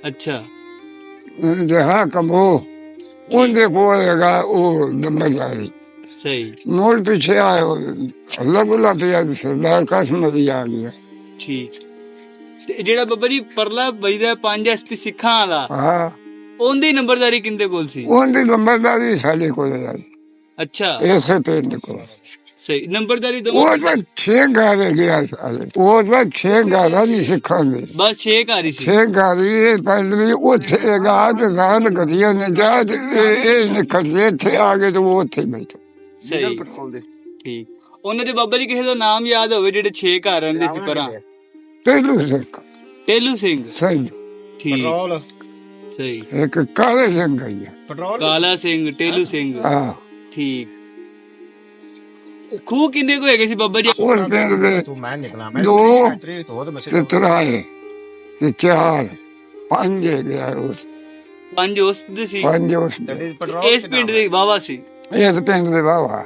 ਅੱਛਾ। ਜੇ ਹਾਂ ਕੰਬੋ ਉਹਦੇ ਕੋਲ ਹੈਗਾ ਉਹ ਨੰਬਰਦਾਰੀ। ਸਹੀ। ਮੋੜ ਪਿੱਛੇ ਆਇਆ ਅੱਲਾ ਗੁਲਾ ਪਿਆ ਸਰਦਾਰ ਕਸ਼ਮੀਰੀ ਆ ਗਿਆ ਠੀਕ। ਤੇ ਜਿਹੜਾ ਬਾਬਾ ਜੀ ਪਰਲਾ ਵਜਦਾ 5 ਐਸਪੀ ਸਿੱਖਾਂ ਵਾਲਾ ਹਾਂ। ਉਹਦੀ ਨੰਬਰਦਾਰੀ ਕਿੰਦੇ ਕੋਲ ਸੀ? ਉਹਦੀ ਨੰਬਰਦਾਰੀ ਸਾਡੇ ਕੋਲ ਹੈ ਅੱਛਾ। ਇਸੇ ਪਿੰਡ ਕੋਲ। ਸਹੀ ਨੰਬਰਦਾਰੀ ਦੋ ਉਹ ਤਾਂ ਛੇ ਘਰ ਗਿਆ ਸਾਰੇ ਉਹ ਤਾਂ ਛੇ ਘਰਾਂ ਦੀ ਸਿੱਖਾਂਗੇ। ਬਸ 6 ਘਰ ਹੀ ਸੀ। ਛੇ ਘਰ ਇਹ ਪਿੰਡ ਵੀ ਉੱਥੇ ਹੈਗਾ ਤੇ ਸਾਧ ਗਤੀਆਂ ਨੇ ਜਾ ਤੇ ਇਹ ਨਿਕਲ ਇੱਥੇ ਆ ਗਏ ਤੇ ਉਹ ਉੱਥੇ ਬੈਠੇ। ਸਹੀ। ਠੀਕ। ਉਹਨਾਂ ਦੇ ਬਾਬਾ ਜੀ ਕਿਸੇ ਦਾ ਨਾਮ ਯਾਦ ਹੋਵੇ ਜਿਹੜੇ 6 ਘਰ ਰਹਿੰਦੇ ਸੀ ਪਰਾਂ? ਤੈਨੂੰ ਸਿੱਖ ਟੇਲੂ ਸਿੰਘ। ਸਹੀ। ਠੀਕ। ਸਹੀ। ਇੱਕ ਕਾਲੇ ਸਿੰਘ ਹੈ ਕਾਲਾ ਸਿੰਘ ਟੇਲੂ ਸਿੰਘ। ਹਾਂ। ਠੀਕ। ਖੂਹ ਕਿੰਨੇ ਕੋ ਹੈਗੇ ਸੀ ਬਾਬਾ ਜੀ? ਉਸ ਪਿੰਡ ਦੇ ਤੂੰ ਮੈਂ ਨਿਕਲਾ ਮੈਂ ਦੋ ਤੇਰੀ ਤੋਂ ਤੇ ਮੈਂ ਤੇ ਤਰਾਏ ਤੇ ਚਾਰ ਪੰਜ ਗਿਆ ਉਸ। ਪੰਜ ਉਸ ਦੇ ਸੀ। ਪੰਜ ਉਸ ਦੇ। ਤੇਰੀ ਇਸ ਪਿੰਡ ਦੇ ਵਾਵਾ ਸੀ। ਇਸ ਪਿੰਡ ਦੇ ਬਾਬਾ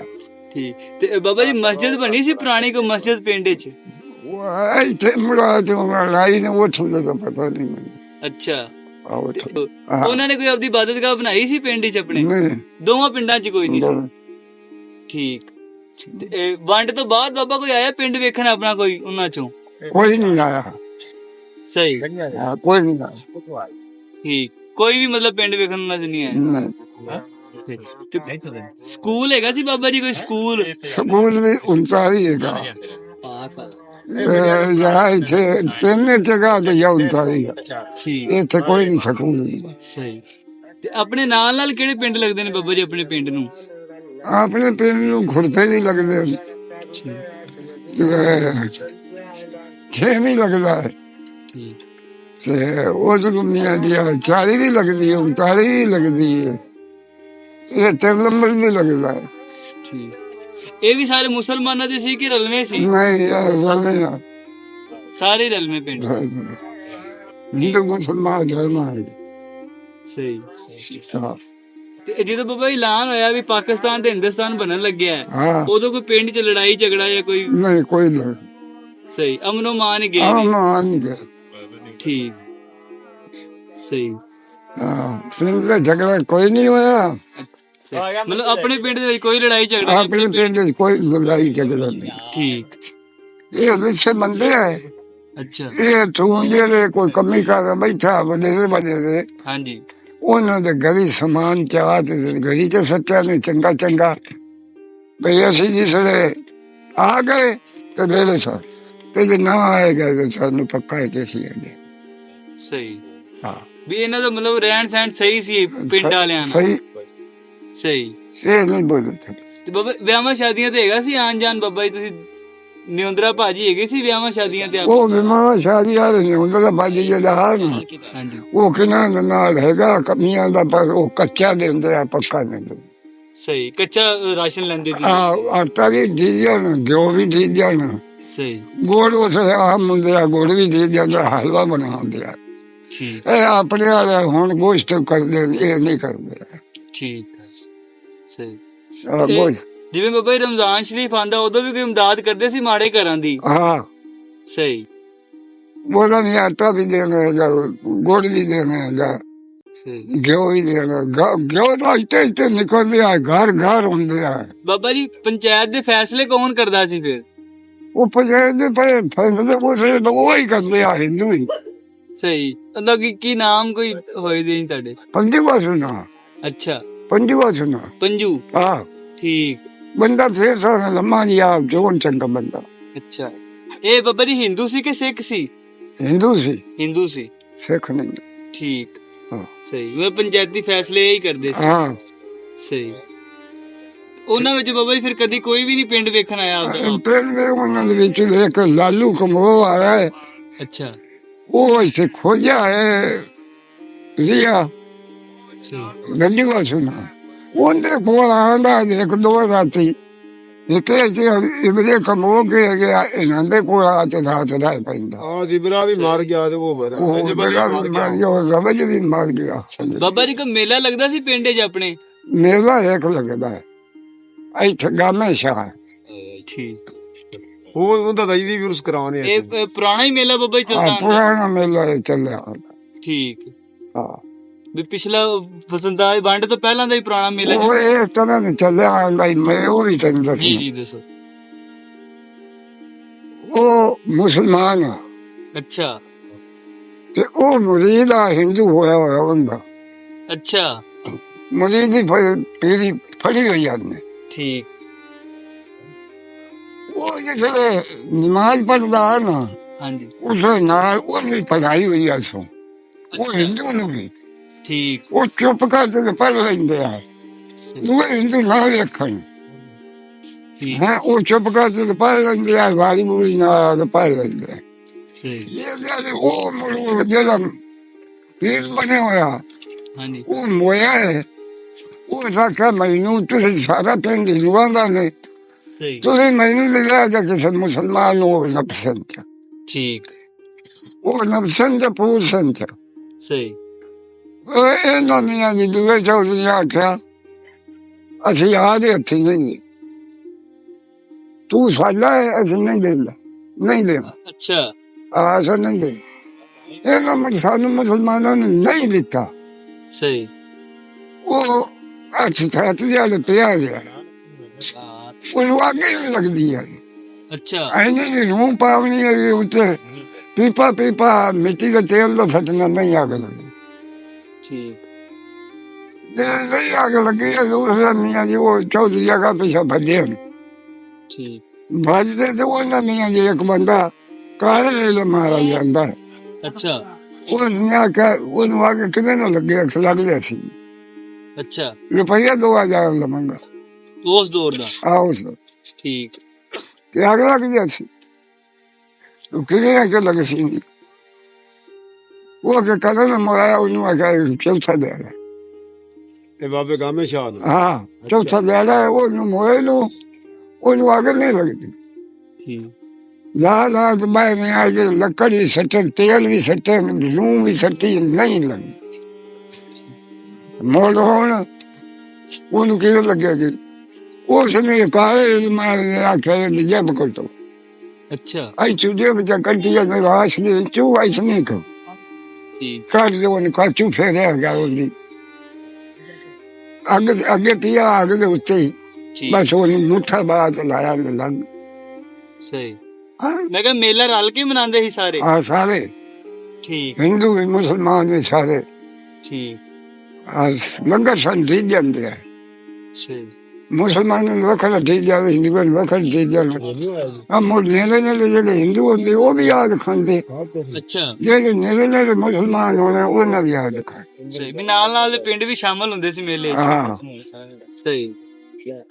ਠੀਕ। ਤੇ ਬਾਬਾ ਜੀ ਮਸਜਿਦ ਬਣੀ ਸੀ ਪੁਰਾਣੀ ਕੋ ਮਸਜਿਦ ਪਿੰਡ ਵਿੱਚ ਉਹ ਇੱਥੇ ਮੁੜਾ ਤੋਂ ਲਾਈ ਨੇ ਉਹ ਦਾ ਪਤਾ ਨਹੀਂ ਮੈਨੂੰ। ਅੱਛਾ। ਹਾਂ। ਉਹਨਾਂ ਨੇ ਕੋਈ ਆਪਦੀ ਇਬਾਦਤਗਾਹ ਬਣਾਈ ਸੀ ਪਿੰਡ ਵਿੱਚ ਆਪਣੇ? ਨਹੀਂ। ਦੋਵਾਂ ਪਿੰਡਾਂ 'ਚ ਕੋਈ ਨਹੀਂ ਸੀ। ਠੀਕ। ਤੇ ਇਹ ਵੰਡ ਤੋਂ ਬਾਅਦ ਬਾਬਾ ਕੋਈ ਆਇਆ ਪਿੰਡ ਵੇਖਣ ਆਪਣਾ ਕੋਈ ਉਹਨਾਂ ਚੋਂ? ਕੋਈ ਨਹੀਂ ਆਇਆ। ਸਹੀ। ਹਾਂ, ਕੋਈ ਨਹੀਂ ਆਇਆ। ਠੀਕ। ਕੋਈ ਵੀ ਮਤਲਬ ਪਿੰਡ ਵੇਖਣ ਉਹਨਾਂ ਚ ਨਹੀਂ ਆਇਆ? ਨਹੀਂ। ਸਕੂਲ ਹੈਗਾ ਸੀ ਬਾਬਾ ਜੀ ਕੋਈ ਸਕੂਲ? ਸਕੂਲ ਵੀ ਉਨਤਾਲੀ ਹੈਗਾ। ਪਾਸ ਇਹ ਜਿਹੜਾ ਇੱਥੇ ਤਿੰਨ ਜਗ੍ਹਾ ਤੇ ਜਾਂ ਉਨਤਾਲੀ ਹੈ। ਠੀਕ ਇੱਥੇ ਕੋਈ ਨਹੀਂ ਸਕੂਲ ਨਹੀਂ ਸਹੀ ਤੇ ਆਪਣੇ ਨਾਲ ਨਾਲ ਕਿਹੜੇ ਪਿੰਡ ਲੱਗਦੇ ਨੇ ਬਾਬਾ ਜੀ ਆਪਣੇ ਪਿੰਡ ਨੂੰ? ਆਪਣੇ ਪਿੰਡ ਨੂੰ ਖੁਰਪੇ ਨਹੀਂ ਲੱਗਦੇ ਛੇ ਨਹੀਂ ਲੱਗਦਾ ਹੈ। ਠੀਕ। ਤੇ ਉਧਰ ਮੀਆਂ ਦੀ ਚਾਲੀ ਵੀ ਲੱਗਦੀ ਹੈ ਉਨਤਾਲੀ ਵੀ ਲੱਗਦੀ ਹੈ। ਇਹ ਤੇ ਨੰਬਰ ਵੀ ਲੱਗਦਾ ਹੈ। ਠੀਕ। ਇਹ ਵੀ ਸਾਰੇ ਮੁਸਲਮਾਨਾਂ ਦੇ ਸੀ ਕਿ ਰਲਵੇਂ ਸੀ? ਨਹੀਂ ਰਲਵੇਂ ਆ। ਸਾਰੇ ਰਲਵੇਂ ਪਿੰਡ ਹਿੰਦੂ ਮੁਸਲਮਾਨ ਧਰਮ ਹੈ। ਸਹੀ। ਹਾਂ ਤੇ ਜਦੋਂ ਬਾਬਾ ਐਲਾਨ ਹੋਇਆ ਵੀ ਪਾਕਿਸਤਾਨ ਤੇ ਹਿੰਦੁਸਤਾਨ ਬਣਨ ਲੱਗਿਆ ਹੈ, ਉਦੋਂ ਕੋਈ ਪਿੰਡ 'ਚ ਲੜਾਈ ਝਗੜਾ ਜਾਂ ਕੋਈ ਨਹੀਂ ਕੋਈ ਨਹੀਂ। ਸਹੀ। ਅਮਨੋ ਮਾਨ ਗਏ ਆ ਨਹੀਂ ਮਾਨ ਗਏ। ਠੀਕ। ਸਹੀ। ਹਾਂ ਫਿਰ ਝਗੜਾ ਕੋਈ ਨਹੀਂ ਹੋਇਆ। ਮਤਲਬ ਆਪਣੇ ਪਿੰਡ ਦੇ ਵਿੱਚ ਕੋਈ ਲੜਾਈ ਝਗੜਾ ਨਹੀਂ ਆਪਣੇ ਪਿੰਡ ਵਿੱਚ ਕੋਈ ਲੜਾਈ ਝਗੜਾ ਨਹੀਂ ਠੀਕ। ਇਹ ਰਿਕਸ਼ੇ ਮੰਦੇ ਹੈ ਅੱਛਾ। ਇਹ ਤੂੰ ਜਿਹੜੇ ਕੋਈ ਕਮੀ ਕਰ ਬੈਠਾ ਬੜੇ ਬੜੇ ਦੇ। ਹਾਂਜੀ। ਉਹਨਾਂ ਦੇ ਗਰੀ ਸਮਾਨ ਚਾਹ ਤੇ ਗਰੀ ਤੇ ਸੱਚਾ ਨੇ ਚੰਗਾ ਚੰਗਾ। ਬਈ ਅਸੀਂ ਜਿਸ ਵੇਲੇ ਆ ਗਏ ਤੇ ਲੈ ਲੈ ਸਾ ਤੇ ਜੇ ਨਾ ਆਏਗਾ ਤਾਂ ਸਾਨੂੰ ਪੱਕਾ ਹੈ ਕਿ ਅਸੀਂ ਆਗੇ ਸਹੀ। ਹਾਂ। ਵੀ ਇਹਨਾਂ ਦਾ ਮਤਲਬ ਰਹਿਣ ਸਹਿਣ ਸਹੀ ਸੀ ਪਿੰਡ ਵਾਲਿਆਂ ਦਾ। ਸਹੀ। ਸਹੀ। ਇਹ ਨਹੀਂ ਬੋਲਦੇ ਤੇ। ਬਾਬਾ ਵਿਆਹਾਂ ਸ਼ਾਦੀਆਂ ਤੇ ਹੈਗਾ ਸੀ ਆਨ ਜਾਨ ਬਾਬਾ ਜੀ? ਤੁਸੀਂ ਨਿਉਂਦਰਾ ਭਾਜੀ ਹੈਗੇ ਸੀ ਵਿਆਹਾਂ ਸ਼ਾਦੀਆਂ ਤੇ ਆਪ ਉਹ ਵਿਮਾ ਸ਼ਾਦੀ ਆ ਨਹੀਂ ਹੁੰਦਾ ਤਾਂ ਬਾਜੀ ਜਿਹੜਾ ਹੈ ਨਾ ਹਾਂਜੀ ਉਹ ਕਿਨਾਂ ਦੇ ਨਾਲ ਹੈਗਾ? ਕਮੀਆਂ ਦਾ ਪਰ ਉਹ ਕੱਚਾ ਦਿੰਦੇ ਆ ਪੱਕਾ ਨਹੀਂ ਦਿੰਦੇ। ਸਹੀ। ਕੱਚਾ ਰਾਸ਼ਨ ਲੈਂਦੇ ਸੀ? ਆ ਆਟਾ ਵੀ ਦੇ ਜਾਣ ਜੋ ਵੀ ਦੇ ਜਾਣ। ਸਹੀ। ਗੋੜ ਉਸ ਆਮ ਹੁੰਦੇ ਆ ਗੋੜ ਵੀ ਦੇ ਜਾਂਦਾ ਹਲਵਾ ਬਣਾਉਂਦੇ ਆ। ਠੀਕ। ਇਹ ਆਪਣੇ ਵਾਲੇ ਹੁਣ ਗੋਸ਼ਟ ਕਰਦੇ ਇਹ ਨਹੀਂ ਕਰਦੇ। ਠੀਕ। ਸਹੀ। ਇਹ- ਜਿਵੇਂ ਬਾਬਾ ਜੀ ਰਮਜ਼ਾਨ ਸ਼ਰੀਫ ਆਂਦਾ ਉਦੋਂ ਵੀ ਕੋਈ ਇਮਦਾਦ ਕਰਦੇ ਸੀ ਮਾੜੇ ਘਰਾਂ ਦੀ? ਹਾਂ। ਸਹੀ। ਉਹਦਾ ਵੀ ਆਟਾ ਵੀ ਦੇਣਾ ਹੈਗਾ ਗੁੜ ਵੀ ਦੇਣਾ ਹੈਗਾ ਗਿਓ ਵੀ ਦੇਣਾ ਗ- ਗਿਓ ਦਾ ਇੱਥੇ ਇੱਥੇ ਨਿਕਲਦੇ ਆ ਘਰ ਘਰ ਹੁੰਦੇ ਆ। ਬਾਬਾ ਜੀ ਪੰਚਾਇਤ ਦੇ ਫੈਸਲੇ ਕੌਣ ਕਰਦਾ ਸੀ ਫਿਰ? ਉਹ ਪੰਚਾਇਤ ਦੇ ਪਏ ਫੈਸਲੇ ਉਸੇ ਤਾਂ ਉਹ ਹੀ ਕਰਦੇ ਆ ਹਿੰਦੂ ਹੀ। ਸਹੀ। ਉਹਦਾ ਕੀ ਕੀ ਨਾਮ ਕੋਈ ਹੋਏ ਦੇ ਤੁਹਾਡੇ? ਪੰਜਵਾ ਸੁਣਾ ਅੱਛਾ। ਪੰਜਵਾ ਸੁਣਾ। ਪੰਜੂ? ਆ ਠੀਕ। ਬੰਦਾ ਸੇ ਸਾਰਾ ਲੰਮਾ ਜੀ ਆ ਜੋਨ ਚੰਗਾ ਬੰਦਾ। ਅੱਛਾ। ਇਹ ਬਾਬਾ ਜੀ ਹਿੰਦੂ ਸੀ ਕਿ ਸਿੱਖ ਸੀ? ਹਿੰਦੂ ਸੀ। ਹਿੰਦੂ ਸੀ। ਸਿੱਖ ਨਹੀਂ। ਠੀਕ। ਹਾਂ। ਸਹੀ। ਉਹ ਪੰਚਾਇਤੀ ਫੈਸਲੇ ਇਹ ਕਰਦੇ ਸੀ। ਹਾਂ। ਸਹੀ। ਉਹਨਾਂ ਵਿੱਚ ਬਾਬਾ ਜੀ ਫਿਰ ਕਦੀ ਕੋਈ ਵੀ ਨਹੀਂ ਪਿੰਡ ਵੇਖਣ ਆਇਆ ਆਪਦਾ ਪਿੰਡ ਦੇ ਉਹਨਾਂ ਦੇ ਵਿੱਚ ਇੱਕ ਲਾਲੂ ਕਮੋ ਆਇਆ। ਹੈ ਅੱਛਾ। ਉਹ ਇੱਥੇ ਖੋਜਿਆ ਹੈ। ਸਹੀ ਗੱਡੀ ਵਾ ਸੁਣਾ ਉਹਦੇ ਕੋਲ ਆਂਦਾ ਇੱਕ ਦੋ ਰਾਤੀ ਇੱਕ ਐਸੇ ਇਬਰੇ ਕਮੋ ਕੇ ਗਿਆ ਇਹਨਾਂ ਦੇ ਕੋਲ ਆ ਤੇ ਦਾ ਪੈਂਦਾ ਆ ਜਿਬਰਾ ਵੀ ਮਾਰ ਗਿਆ ਤੇ ਉਹ ਉਹ ਬੜਾ ਵੀ ਮਾਰ ਗਿਆ ਉਹ ਰਵਜ ਵੀ ਮਾਰ ਗਿਆ ਬਾਬਾ ਜੀ ਕੋ ਮੇਲਾ ਲੱਗਦਾ ਸੀ ਪਿੰਡ 'ਚ ਆਪਣੇ? ਮੇਲਾ ਇੱਕ ਲੱਗਦਾ ਹੈ। ਇੱਥੇ ਗਾਮੇ ਸ਼ਾਹ ਠੀਕ। ਉਹ ਉਹਦਾ ਤਾਂ ਇਹਦੀ ਵੀ ਉਸ ਕਰਾਉਣੇ ਇਹ ਪੁਰਾਣਾ ਹੀ ਮੇਲਾ ਬਾਬਾ ਜੀ ਚੱਲਦਾ ਪੁਰਾਣਾ ਮੇਲਾ ਇਹ ਚੱਲਿਆ। ਠੀਕ। ਹਾਂ। ਵੀ ਪਿਛਲਾ ਬਸੰਤਾਲੀ ਵੰਡ ਤੋਂ ਪਹਿਲਾਂ ਦਾ ਹੀ ਪੁਰਾਣਾ ਮੇਲਾ ਉਹ ਇਸ ਤਰ੍ਹਾਂ ਦੇ ਚੱਲਿਆ ਆਂਦਾ ਮੈਂ ਉਹ ਵੀ ਤੈਨੂੰ ਜੀ ਦੱਸਣਾ ਜੀ ਦੱਸੋ। ਉਹ ਮੁਸਲਮਾਨ ਆ। ਅੱਛਾ। ਤੇ ਉਹ ਮੁਰੀਦ ਆ ਹਿੰਦੂ ਹੋਇਆ ਹੋਇਆ ਹੁੰਦਾ ਅੱਛਾ। ਮੁਰੀਦ ਦੀ ਪੀੜੀ ਫੜੀ ਹੋਈ ਆਦਮੀ ਠੀਕ। ਉਹ ਜਿਹੜੇ ਨਮਾਜ਼ ਪੜਦਾ ਨਾ ਹਾਂਜੀ। ਉਸ ਨਾਲ ਉਹਨੂੰ ਵੀ ਪੜਾਈ ਹੋਈ ਆ ਸੋ ਉਹ ਹਿੰਦੂ ਨੂੰ ਵੀ। ਠੀਕ। ਉਹ ਚੁੱਪ ਕਰਕੇ ਪੜ ਲੈਂਦੇ ਆ। ਉਹ ਹਿੰਦੂ ਨਾ ਵੇਖਣ। ਠੀਕ। ਹੈ ਉਹ ਚੁੱਪ ਕਰਕੇ ਪੜ ਲੈਂਦੇ ਆ ਵਾਰੀ ਬੂਰੀ ਨਾਲ ਪੜ ਲੈਂਦੇ ਆ। ਠੀਕ। ਇਹ ਉਹ ਮੁਰੂ ਜਿਹੜਾ ਪੀਰ ਬਣੇ ਹੋਇਆ ਹਾਂਜੀ। ਉਹ ਮੋਇਆ ਹੈ। ਉਹ ਸਾਕਾ ਮੈਨੂੰ ਤੁਸੀਂ ਸਾਰਾ ਪਿੰਡ ਹਿੰਦੂਆਂ ਨੇ। ਸਹੀ। ਤੁਸੀਂ ਮੈਨੂੰ ਲਿਆ ਜਾ ਕਿਸੇ ਮੁਸਲਮਾਨ ਨੂੰ ਨਾ ਪਸੰਦ। ਠੀਕ। ਉਹ ਨਾ ਪਸੰਦ ਪਸੰਦ। ਸਹੀ। ਉਹ ਇਹਨਾਂ ਨੇ ਜੀ ਦੂਏ ਚੌਧਰੀ ਆਖਿਆ ਅਸੀਂ ਆਦੇ ਹੱਥੀ ਨਹੀਂ। ਤੂੰ ਸਾਡਾ ਹੈ, ਅਸੀਂ ਨਹੀਂ ਦੇਣਾ ਨਹੀਂ ਦੇਣਾ। ਅੱਛਾ। ਆਸ ਨਹੀਂ ਦੇ ਇਹਨਾਂ ਮਤ ਸਾਨੂੰ ਮੁਸਲਮਾਨਾਂ ਨੇ ਨਹੀਂ ਦਿੱਤਾ। ਸਹੀ। ਉਹ ਅੱਛ ਥਾਤ ਜਿਹੜੇ ਪਿਆ ਗਿਆ ਉਹਨੂੰ ਅੱਗੇ ਵੀ ਲੱਗਦੀ ਹੈ। ਅੱਛਾ। ਐਨੇ ਦੀ ਰੂਹ ਪਾਵਣੀ ਹੈ ਉੱਤੇ। ਪੀਪਾ ਪੀਪਾ ਮਿੱਟੀ ਦਾ ਤੇਲ ਦਾ ਫਟਣਾ ਨਹੀਂ ਅੱਗ ਲੱਗੀ ਠੀਕ। ਨਹੀਂ ਅੱਗ ਲੱਗੀ ਹੈ ਉਸ ਮੀਆਂ ਜੀ ਉਹ ਚੌਧਰੀ ਦਾ ਪਿਛਾ ਭੱਜੇ ਨੇ ਠੀਕ। ਭੱਜਦੇ ਤੇ ਉਹਨਾਂ ਮੀਆਂ ਜੀ ਇੱਕ ਬੰਦਾ ਕਾਲੇ ਦੇ ਮਾਰਾ ਜਾਂਦਾ ਹੈ। ਅੱਛਾ। ਉਸ ਨੇ ਆਖਿਆ ਉਹਨੂੰ ਆ ਕੇ ਕਿਵੇਂ ਨਾ ਲੱਗੇ ਅੱਖ ਲੱਗ ਲਿਆ ਸੀ। ਅੱਛਾ। ਰੁਪਈਆ 2000 ਲਵਾਂਗਾ। ਉਸ ਦੌਰ ਦਾ? ਆਓ ਠੀਕ। ਤੇ ਅੱਗ ਲੱਗ ਗਿਆ ਸੀ। ਉਹ ਕਿਵੇਂ ਆ ਕੇ ਲੱਗ ਸੀ? ਉਹ ਕਿ ਕਰਨ ਮੋਇਆ ਉਹਨੂੰ ਆ ਕੇ ਚੌਥਾ ਦੇ ਰਿਹਾ ਤੇ ਬਾਬੇ ਗਾਮੇ ਸ਼ਾਹ ਦਾ ਹਾਂ ਚੌਥਾ ਦੇ ਰਿਹਾ ਉਹਨੂੰ ਮੋਏ ਨੂੰ ਉਹਨੂੰ ਅੱਗ ਨਹੀਂ ਲੱਗਦੀ ਠੀਕ ਲਾ ਲਾ ਨਹੀਂ ਆ ਕੇ ਲੱਕੜੀ ਸੱਟਣ ਤੇਲ ਵੀ ਸੱਟੇ ਲੂਣ ਵੀ ਸੱਟੀ ਨਹੀਂ ਲੱਗੀ ਮੋੜ ਹੋਣ ਉਹਨੂੰ ਕਿਵੇਂ ਲੱਗਿਆ ਕਿ ਉਸ ਨੇ ਕਾਲੇ ਮਾਰ ਨੇ ਆਖਿਆ ਕਿ ਜਬ ਕੋਲ ਤੋਂ ਅੱਛਾ ਆਈ ਚੁਦੇ ਵਿੱਚ ਕੰਟੀਆਂ ਦੇ ਵਾਸ ਦੇ ਉਹ ਆਈ ਨਹੀਂ ਕੋ ਕਾਚੂ ਫੇਰਿਆ ਗਿਆ ਉਹਦੀ। ਅੱਗੇ ਅੱਗੇ ਪਿਆ ਅੱਗੇ ਦੇ ਉੱਤੇ ਹੀ। ਬਸ ਉਹਨੂੰ ਮੁੱਠਾ ਬਾਤ ਲਾਇਆ ਤੇ ਲੱਗ। ਸਹੀ। ਹਾਂ। ਮੈਂ ਕਿਹਾ ਮੇਲਾ ਰਲ ਕੇ ਮਨਾਉਂਦੇ ਸੀ ਸਾਰੇ? ਆ ਸਾਰੇ। ਠੀਕ। ਹਿੰਦੂ ਵੀ ਮੁਸਲਮਾਨ ਵੀ ਸਾਰੇ। ਠੀਕ। ਆ ਲੰਗਰ ਸੰ ਠੀਕ ਜਾਂਦੇ ਆ। ਸਹੀ। ਮੁਸਲਮਾਨ ਨੂੰ ਵੱਖਰਾ ਠੀਕ ਜਾਂਦੇ ਹਿੰਦੂ ਨੂੰ ਵੱਖਰਾ ਠੀਕ ਜਾਂਦੇ ਆ ਮੁਰ ਨੇੜੇ ਨੇੜੇ ਜਿਹੜੇ ਹਿੰਦੂ ਹੁੰਦੇ ਉਹ ਵੀ ਯਾਦ ਖਾਂਦੇ ਅੱਛਾ। ਜਿਹੜੇ ਨੇੜੇ ਨੇੜੇ ਮੁਸਲਮਾਨ ਹੋਣੇ ਉਹਨਾਂ ਵੀ ਯਾਦ ਖਾਂਦੇ ਸਹੀ ਵੀ ਨਾਲ ਨਾਲ ਦੇ ਪਿੰਡ ਵੀ ਸ਼ਾਮਲ ਹੁੰਦੇ ਸੀ ਮੇਲੇ। 'ਚ ਹਾਂ। ਸਹੀ।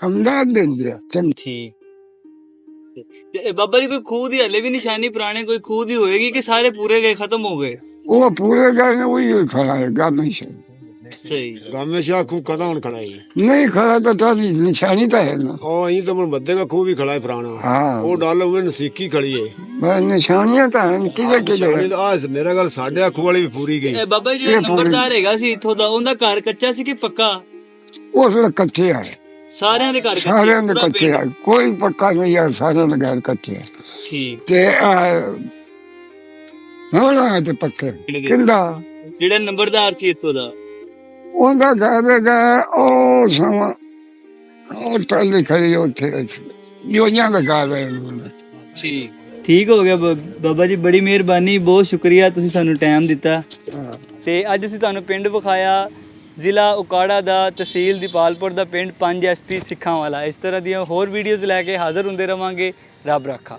ਹਮਦਰਦ ਦਿੰਦੇ ਚੰਗੀ। ਠੀਕ। ਤੇ ਬਾਬਾ ਜੀ ਕੋਈ ਖੂਹ ਦੀ ਹਲੇ ਵੀ ਨਿਸ਼ਾਨੀ ਪੁਰਾਣੇ ਕੋਈ ਖੂਹ ਦੀ ਹੋਏਗੀ ਕਿ ਸਾਰੇ ਪੂਰੇ ਗਏ ਖਤਮ ਹੋ ਗਏ? ਉਹ ਪੂਰੇ ਗਏ ਨੇ ਉਹੀ ਖੜਾ ਹੈ ਗਾ ਨਹੀਂ ਸਹੀ। ਸਹੀ ਗਾਮੇ ਸ਼ਾਹ ਖੂ ਕਦਾ ਹੁਣ ਖੜਾ ਹੈ ਨਹੀਂ ਖੜਾ ਤਾਂ ਤਾਦੀ ਨਿਸ਼ਾਨੀ ਤਾਂ ਹੈ ਨਾ। ਉਹ ਅਹੀਂ ਤਾਂ ਮਨ ਬੱਦੇ ਦਾ ਖੂ ਵੀ ਖੜਾ ਹੈ ਪੁਰਾਣਾ। ਹਾਂ। ਉਹ ਡਾਲ ਉਹ ਨਸੀਕੀ ਖੜੀ ਹੈ ਬਸ ਨਿਸ਼ਾਨੀਆਂ ਤਾਂ ਹਨ ਕਿਹਦੇ ਕਿਹਦੇ ਆ ਮੇਰਾ ਗੱਲ ਸਾਡੇ ਖੂ ਵਾਲੀ ਵੀ ਪੂਰੀ ਗਈ। ਇਹ ਬਾਬਾ ਜੀ ਇਹ ਨੰਬਰਦਾਰ ਹੈਗਾ ਸੀ ਇੱਥੋਂ ਦਾ ਉਹਦਾ ਘਰ ਕੱਚਾ ਸੀ ਕਿ ਪੱਕਾ? ਉਸ ਵੇਲੇ ਕੱਚੇ ਆ। ਸਾਰਿਆਂ ਦੇ ਘਰ ਕੱਚੇ। ਸਾਰਿਆਂ ਦੇ ਪੂਰਾ ਕੱਚੇ ਆ। ਕੋਈ ਪੱਕਾ ਨਹੀਂ ਆ ਸਾਰਿਆਂ ਦੇ ਘਰ ਕੱਚੇ ਆ। ਪਿੰਡ। ਠੀਕ। ਤੇ ਹੁਣ ਆ ਤੇ ਪੱਕੇ। ਪਿੰਡ। ਕਿੰਦਾ? ਜਿਹੜਾ ਨੰਬਰਦਾਰ ਸੀ ਇੱਥੋਂ ਦਾ। ਉਹਦਾ ਘਰ ਹੈਗਾ ਉਹ ਸਮਾਂ ਉਹ ਟੱਲ ਖੜੀ ਉੱਥੇ ਯੋਨਿਆਂ ਦਾ ਘਰ ਹੈ ਉਹਨਾਂ ਦਾ। ਠੀਕ। ਠੀਕ ਹੋ ਗਿਆ ਬਾਬਾ ਜੀ ਬੜੀ ਮਿਹਰਬਾਨੀ ਬਹੁਤ ਸ਼ੁਕਰੀਆ ਤੁਸੀਂ ਸਾਨੂੰ ਟਾਈਮ ਦਿੱਤਾ। ਤੇ ਅੱਜ ਅਸੀਂ ਤੁਹਾਨੂੰ ਪਿੰਡ ਵਿਖਾਇਆ ਜ਼ਿਲ੍ਹਾ ਉਕਾੜਾ ਦਾ ਤਹਿਸੀਲ ਦੀਪਾਲਪੁਰ ਦਾ ਪਿੰਡ 5 ਐਸਪੀ ਸਿੱਖਾਂ ਵਾਲਾ। ਇਸ ਤਰ੍ਹਾਂ ਦੀਆਂ ਹੋਰ ਵੀਡੀਓਜ਼ ਲੈ ਕੇ ਹਾਜ਼ਰ ਹੁੰਦੇ ਰਵਾਂਗੇ। ਰੱਬ ਰੱਖਾ।